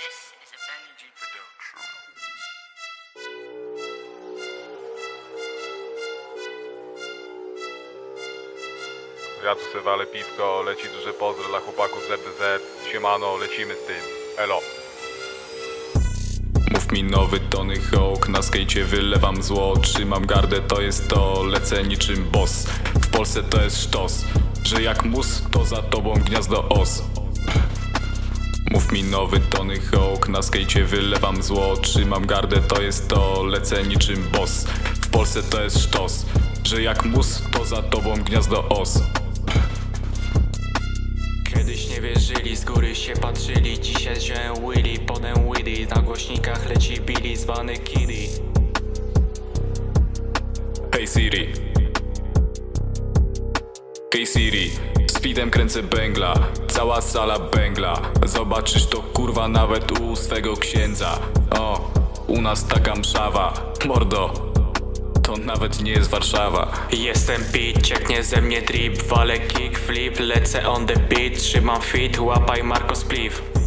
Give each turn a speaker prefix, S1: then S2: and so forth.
S1: This is a G production.
S2: Ja tu se walę piwko, leci duże pozdro dla chłopaków z ZBZ. Siemano, lecimy z tym. Elo. Mów mi nowy Tony Hawk, na skejcie wylewam zło Trzymam gardę, to jest to, lecę niczym boss W Polsce to jest sztos, że jak mus, to za tobą gniazdo os Mów mi nowy Tony Hawk, na skejcie wylewam zło. Trzymam gardę, to jest to, lecę niczym boss W Polsce to jest sztos, że jak mus, to za tobą gniazdo os.
S3: Kiedyś nie wierzyli, z góry się patrzyli Dzisiaj wziąłem Willy, potem Willy Na głośnikach leci Billy, zwany Kitty
S2: Hey Siri Hey Siri Speedem kręcę bęgla Cała sala bęgla. Zobaczysz to kurwa nawet u swego księdza. O, u nas taka mszawa. Mordo To nawet nie jest Warszawa.
S3: Jestem beat, cieknie ze mnie drip. Walę kick, flip, lecę on the beat. Trzymam fit, łapaj Marco Spliff